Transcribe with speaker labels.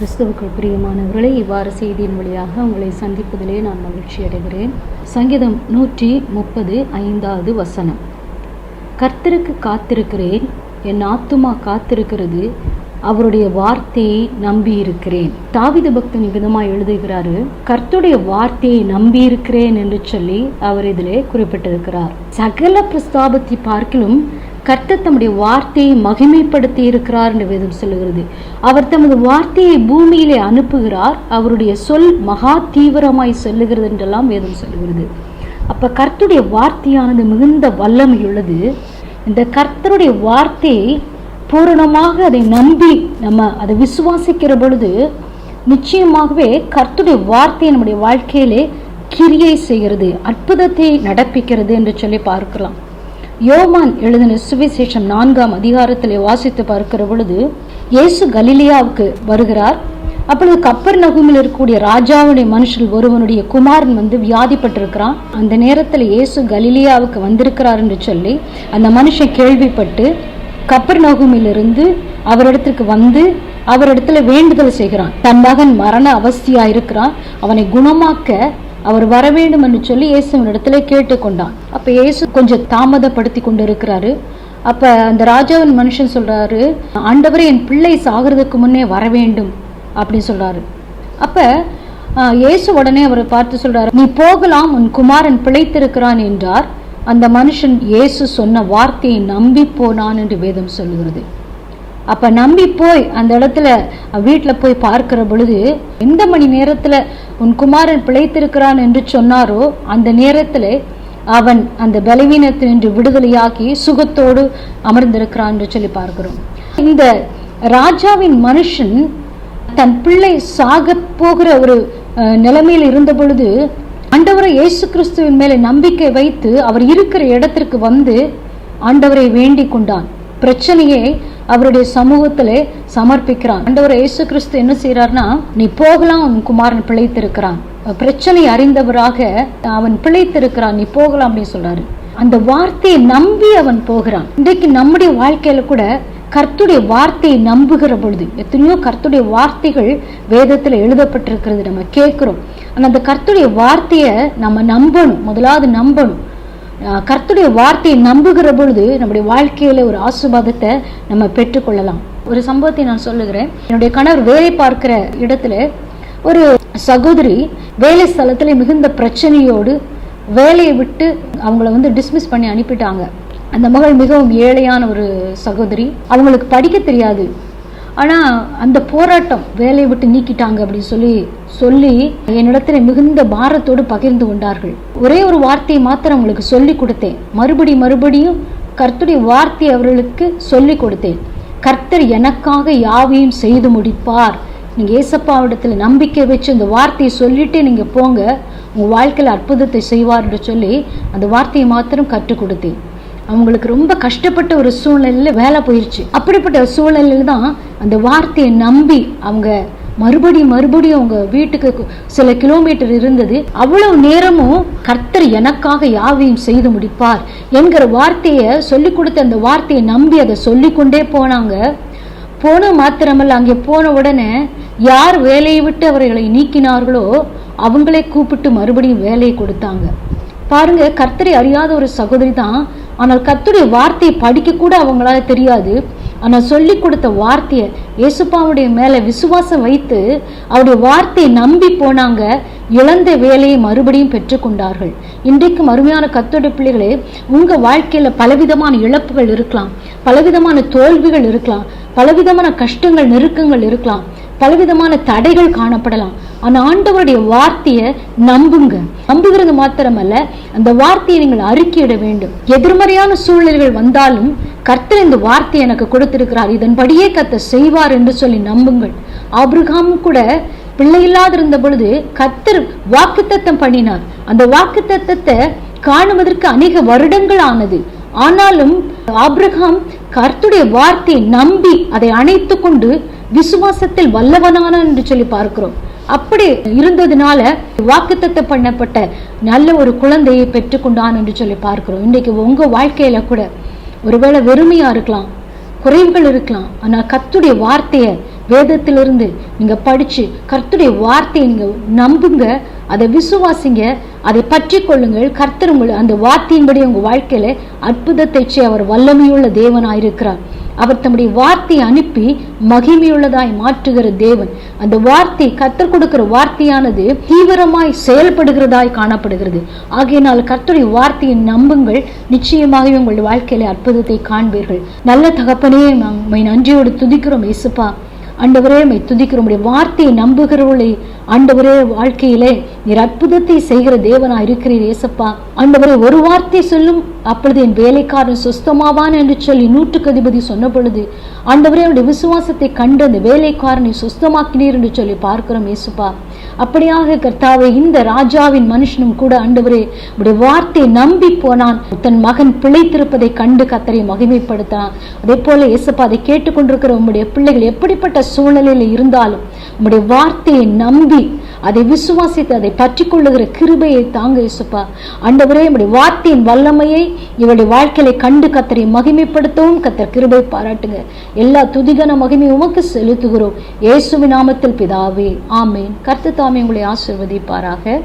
Speaker 1: கிறிஸ்துவுக்குள் பிரியமானவர்களை இவ்வாறு செய்தியின் வழியாக உங்களை சந்திப்பதிலே நான் மகிழ்ச்சி அடைகிறேன். சங்கீதம் நூற்றி முப்பது ஐந்தாவது வசனம். கர்த்தருக்கு காத்திருக்கிறேன் என் ஆத்துமா காத்திருக்கிறது அவருடைய வார்த்தையை நம்பி இருக்கிறேன் தாவித பக்தன் விதமாக எழுதுகிறாரு கர்த்துடைய வார்த்தையை நம்பி இருக்கிறேன் என்று சொல்லி அவர் இதிலே குறிப்பிட்டிருக்கிறார். சகல பிரஸ்தாபத்தை பார்க்கிலும் கர்த்தர் தம்முடைய வார்த்தையை மகிமைப்படுத்தி இருக்கிறார் என்று வேதம் சொல்லுகிறது. அவர் தமது வார்த்தையை பூமியிலே அனுப்புகிறார். அவருடைய சொல் மகா தீவிரமாய் சொல்லுகிறது என்றெல்லாம் வேதம் சொல்லுகிறது. அப்போ கர்த்தருடைய வார்த்தையானது மிகுந்த வல்லமையுள்ளது. இந்த கர்த்தருடைய வார்த்தையை பூரணமாக அதை நம்பி நம்ம அதை விசுவாசிக்கிற பொழுது நிச்சயமாகவே கர்த்தருடைய வார்த்தை நம்முடைய வாழ்க்கையிலே கிரியை செய்கிறது அற்புதத்தை நடப்பிக்கிறது என்று சொல்லி பார்க்கலாம். யோவான் எழுதின சுவிசேஷம் நான்காம் அதிகாரத்திலே வாசித்து பார்க்கிற பொழுது இயேசு கலிலியாவுக்கு வருகிறார். அப்பொழுது கப்பர் நகுமில் இருக்கக்கூடிய ராஜாவுடைய மனுஷன் ஒருவனுடைய குமாரன் வந்து வியாதிப்பட்டிருக்கிறான். அந்த நேரத்தில் இயேசு கலிலியாவுக்கு வந்திருக்கிறார் என்று சொல்லி அந்த மனுஷன் கேள்விப்பட்டு கப்பர் நகுமிலிருந்து அவரிடத்திற்கு வந்து அவரிடத்துல வேண்டுதல் செய்கிறான். தன் மகன் மரண அவஸ்தியா இருக்கிறான் அவனை குணமாக்க அவர் வர வேண்டும் என்று சொல்லி இயேசுவனிடத்துல கேட்டுக்கொண்டான். அப்ப இயேசு கொஞ்சம் தாமதப்படுத்தி கொண்டு இருக்கிறாரு அப்ப அந்த ராஜாவின் மனுஷன் சொல்றாரு ஆண்டவரே என் பிள்ளை சாகிறதுக்கு முன்னே வர வேண்டும் அப்படின்னு சொல்றாரு. அப்ப இயேசு உடனே அவரை பார்த்து சொல்றாரு நீ போகலாம் உன் குமாரன் பிழைத்திருக்கிறான் என்றார். அந்த மனுஷன் இயேசு சொன்ன வார்த்தையை நம்பி போனான் என்று வேதம் சொல்லுகிறது. அப்ப நம்பி போய் அந்த இடத்துல வீட்டில் போய் பார்க்கிற பொழுது எந்த மணி நேரத்துல உன் குமாரன் பிழைத்திருக்கிறான் என்று சொன்னாரோ அந்த நேரத்துல அவன் அந்த பலவீனத்தினின்று விடுதலையாக்கி சுகத்தோடு அமர்ந்திருக்கிறான் என்று சொல்லி பார்க்கிறோம். இந்த ராஜாவின் மனுஷன் தன் பிள்ளை சாக போகிற ஒரு நிலைமையில் இருந்த பொழுது ஆண்டவரை இயேசு கிறிஸ்துவின் மேலே நம்பிக்கை வைத்து அவர் இருக்கிற இடத்திற்கு வந்து ஆண்டவரை வேண்டிக் கொண்டான். பிரச்சனையை அவருடைய சமூகத்திலே சமர்ப்பிக்கிறான். ஆண்டவர் இயேசு கிறிஸ்து என்ன செய்யறாருன்னா நீ போகலாம் உன் குமாரன் பிழைத்திருக்கிறான். பிரச்சனை அறிந்தவராக அவன் பிழைத்திருக்கிறான். நீ போகலாம் அப்படின்னு சொல்றாரு. அந்த வார்த்தையை நம்பி அவன் போகிறான். இன்றைக்கு நம்முடைய வாழ்க்கையில கூட கர்த்துடைய வார்த்தையை நம்புகிற பொழுது எத்தனையோ கர்த்துடைய வார்த்தைகள் வேதத்தில் எழுதப்பட்டிருக்கிறது நம்ம கேட்குறோம். ஆனால் அந்த கர்த்துடைய வார்த்தையை நம்ம நம்பணும் முதலாவது நம்பணும். கர்த்துடைய வார்த்தையை நம்புகிற பொழுது நம்முடைய வாழ்க்கையில ஒரு ஆசுபாதத்தை நம்ம பெற்றுக்கொள்ளலாம். ஒரு சம்பவத்தை நான் சொல்லுகிறேன். என்னுடைய கணவர் வேலை பார்க்கிற இடத்துல ஒரு சகோதரி வேலை ஸ்தலத்தில் மிகுந்த பிரச்சனையோடு வேலையை விட்டு அவங்கள வந்து டிஸ்மிஸ் பண்ணி அனுப்பிட்டாங்க. அந்த மகள் மிகவும் ஏழையான ஒரு சகோதரி. அவங்களுக்கு படிக்க தெரியாது. ஆனால் அந்த போராட்டம் வேலையை விட்டு நீக்கிட்டாங்க அப்படின்னு சொல்லி சொல்லி என்னிடத்தில் மிகுந்த பாரத்தோடு பகிர்ந்து கொண்டார்கள். ஒரே ஒரு வார்த்தையை மாத்திரம் அவங்களுக்கு சொல்லி கொடுத்தேன். மறுபடி மறுபடியும் கர்த்தருடைய வார்த்தையை அவர்களுக்கு சொல்லி கொடுத்தேன். கர்த்தர் எனக்காக யாவையும் செய்து முடிப்பார். நீங்கள் ஏசப்பாவிடத்தில் நம்பிக்கை வச்சு அந்த வார்த்தையை சொல்லிட்டு நீங்கள் போங்க. உங்கள் வாழ்க்கையில் அற்புதத்தை செய்வார்னு சொல்லி அந்த வார்த்தையை மாத்திரம் கற்றுக் கொடுத்தேன். அவங்களுக்கு ரொம்ப கஷ்டப்பட்ட ஒரு சூழ்நிலையில் வேலை போயிடுச்சு அப்படிப்பட்ட சூழ்நிலையில் தான் அந்த வார்த்தையை நம்பி அவங்க மறுபடியும் மறுபடியும் அவங்க வீட்டுக்கு சில கிலோமீட்டர் இருந்தது. அவ்வளவு நேரமும் கர்த்தர் எனக்காக யாவையும் செய்து முடிப்பார் என்கிற வார்த்தையை சொல்லி கொடுத்த அந்த வார்த்தையை நம்பி அதை சொல்லிக்கொண்டே போனாங்க. போன மாத்திரமல்ல அங்கே போன உடனே யார் வேலையை விட்டு அவர்களை நீக்கினார்களோ அவங்களே கூப்பிட்டு மறுபடியும் வேலையை கொடுத்தாங்க. பாருங்க கர்த்தரை அறியாத ஒரு சகோதரி தான் ஆனால் கத்துடைய வார்த்தையை படிக்க கூட அவங்களால தெரியாது. ஆனால் சொல்லி கொடுத்த வார்த்தையை இயேசுப்பாவுடைய மேலே விசுவாசம் வைத்து அவருடைய வார்த்தையை நம்பி போனாங்க. இழந்த வேலையை மறுபடியும் பெற்றுக்கொண்டார்கள். இன்றைக்கும் அருமையான கத்தோடைய பிள்ளைகளே உங்கள் வாழ்க்கையில் பலவிதமான இழப்புகள் இருக்கலாம். பலவிதமான தோல்விகள் இருக்கலாம். பலவிதமான கஷ்டங்கள் நெருக்கங்கள் இருக்கலாம். பலவிதமான தடைகள் காணப்படலாம். ஆனால் ஆண்டவருடைய வார்த்தையை நம்புங்க. நம்புகிறது மாத்திரமல்ல அந்த வார்த்தையை நீங்கள் அறிக்கையிட வேண்டும். எதிர்மறையான சூழ்நிலைகள் வந்தாலும் கர்த்தர் இந்த வார்த்தையை எனக்கு கொடுத்திருக்கிறார். இதன்படியே கத்த செய்வார் என்று சொல்லி நம்புங்கள். ஆபிரகாம் கூட பிள்ளை இல்லாதிருந்த பொழுது கர்த்தர் வாக்குத்தத்தம் பண்ணினார். அந்த வாக்குத்தத்தத்தை காணுவதற்கு அநேக வருடங்கள் ஆனது. ஆனாலும் ஆபிரகாம் கர்த்துடைய வார்த்தையை நம்பி அதை அணைத்து கொண்டு விசுவாசத்தில் வல்லவனான என்று சொல்லி பார்க்கிறோம். அப்படி இருந்ததுனால வாக்குத்தத்தை பண்ணப்பட்ட நல்ல ஒரு குழந்தையை பெற்றுக்கொண்டான் என்று சொல்லி பார்க்கிறோம். இன்றைக்கு உங்க வாழ்க்கையில கூட ஒருவேளை வெறுமையா இருக்கலாம் குறைவுகள் இருக்கலாம் ஆனால் கர்த்துடைய வார்த்தையை வேதத்திலிருந்து நீங்க படிச்சு கர்த்துடைய வார்த்தையை நீங்க நம்புங்க அதை விசுவாசிங்க அதை பற்றி கொள்ளுங்கள். கர்த்தர் உங்களை அந்த வார்த்தையின்படி உங்க வாழ்க்கையில அற்புதத்தை அவர் வல்லமையுள்ள தேவனாயிருக்கிறார். அவர் தம்முடைய வார்த்தையை அனுப்பி மகிமையுள்ளதாய் மாற்றுகிற தேவன். அந்த வார்த்தை கத்தர் கொடுக்கிற வார்த்தையானது தீவிரமாய் செயல்படுகிறதாய் காணப்படுகிறது. ஆகையினால் கத்தருடைய வார்த்தையை நம்புங்கள். நிச்சயமாகவே உங்கள் வாழ்க்கையில அற்புதத்தை காண்பீர்கள். நல்ல தகப்பனே நாங்கள் நன்றியோடு துதிக்கிறோம் இயேசுப்பா ஆண்டவரே மை துதிக்கிறோம் உடைய வார்த்தையை நம்புகிறவர்களை ஆண்டவரே வாழ்க்கையிலே நீர் அற்புதத்தை செய்கிற தேவனா இருக்கிறீர் ஏசப்பா ஆண்டவரே ஒரு வார்த்தை சொல்லும் அப்பொழுது என் வேலைக்காரன் சுஸ்தமாவான் என்று சொல்லி நூற்றுக்கு அதிபதி சொன்ன பொழுது ஆண்டவரே அவருடைய விசுவாசத்தை கண்டு அந்த வேலைக்காரனை சுஸ்தமாக்கினீர் என்று சொல்லி பார்க்கிறோம் ஏசுப்பா அப்படியாக கர்த்தாவை இந்த ராஜாவின் மனுஷனும் கூட ஆண்டவரே உடைய வார்த்தை நம்பி போனான். தன் மகன் பிழைத்திருப்பதை கண்டு கத்தரை மகிமைப்படுத்தினான். அதே போல இயேசப்பா அதை கேட்டுக்கொண்டிருக்கிற உம்முடைய பிள்ளைகள் எப்படிப்பட்ட சூழ்நிலையில் இருந்தாலும் உம்முடைய வார்த்தையை நம்பி அதை விசுவாசித்து அதை பற்றி கொள்ளுகிற கிருபையை தாங்க இயேசுப்பா அண்டவரே இப்படி வார்த்தையின் வல்லமையை இவளுடைய வாழ்க்கையை கண்டு கத்தரை மகிமைப்படுத்தவும் கத்தர் கிருபை பாராட்டுங்க. எல்லா துதிகன மகிமை உமக்கு செலுத்துகிறோம். இயேசுவின் நாமத்தில் பிதாவே ஆமேன். கர்த்து தாமே உங்களை ஆசிர்வதிப்பாராக.